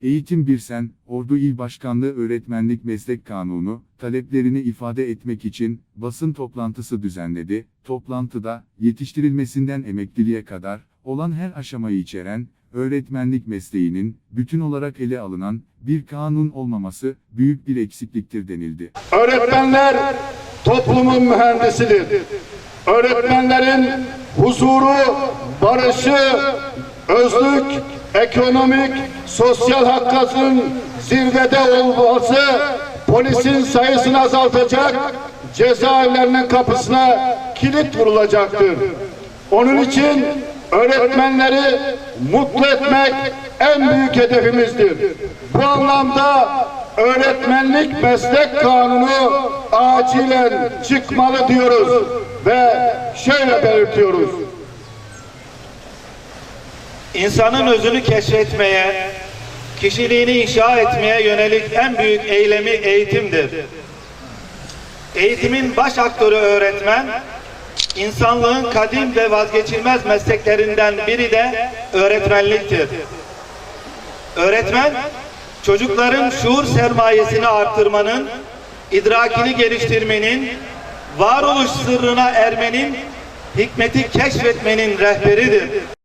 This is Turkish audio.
Eğitim Birsen, Ordu İl Başkanlığı Öğretmenlik Meslek Kanunu, taleplerini ifade etmek için basın toplantısı düzenledi. Toplantıda, yetiştirilmesinden emekliliğe kadar olan her aşamayı içeren, öğretmenlik mesleğinin bütün olarak ele alınan bir kanun olmaması büyük bir eksikliktir denildi. Öğretmenler toplumun mühendisidir. Öğretmenlerin huzuru, barışı, özlük, ekonomik, sosyal hakkının zirvede olması polisin sayısını azaltacak, cezaevlerinin kapısına kilit vurulacaktır. Onun için öğretmenleri mutlu etmek en büyük hedefimizdir. Bu anlamda öğretmenlik meslek kanunu acilen çıkmalı diyoruz ve şöyle belirtiyoruz. İnsanın özünü keşfetmeye, kişiliğini inşa etmeye yönelik en büyük eylemi eğitimdir. Eğitimin baş aktörü öğretmen, insanlığın kadim ve vazgeçilmez mesleklerinden biri de öğretmenliktir. Öğretmen, çocukların şuur sermayesini arttırmanın, idrakini geliştirmenin, varoluş sırrına ermenin, hikmeti keşfetmenin rehberidir.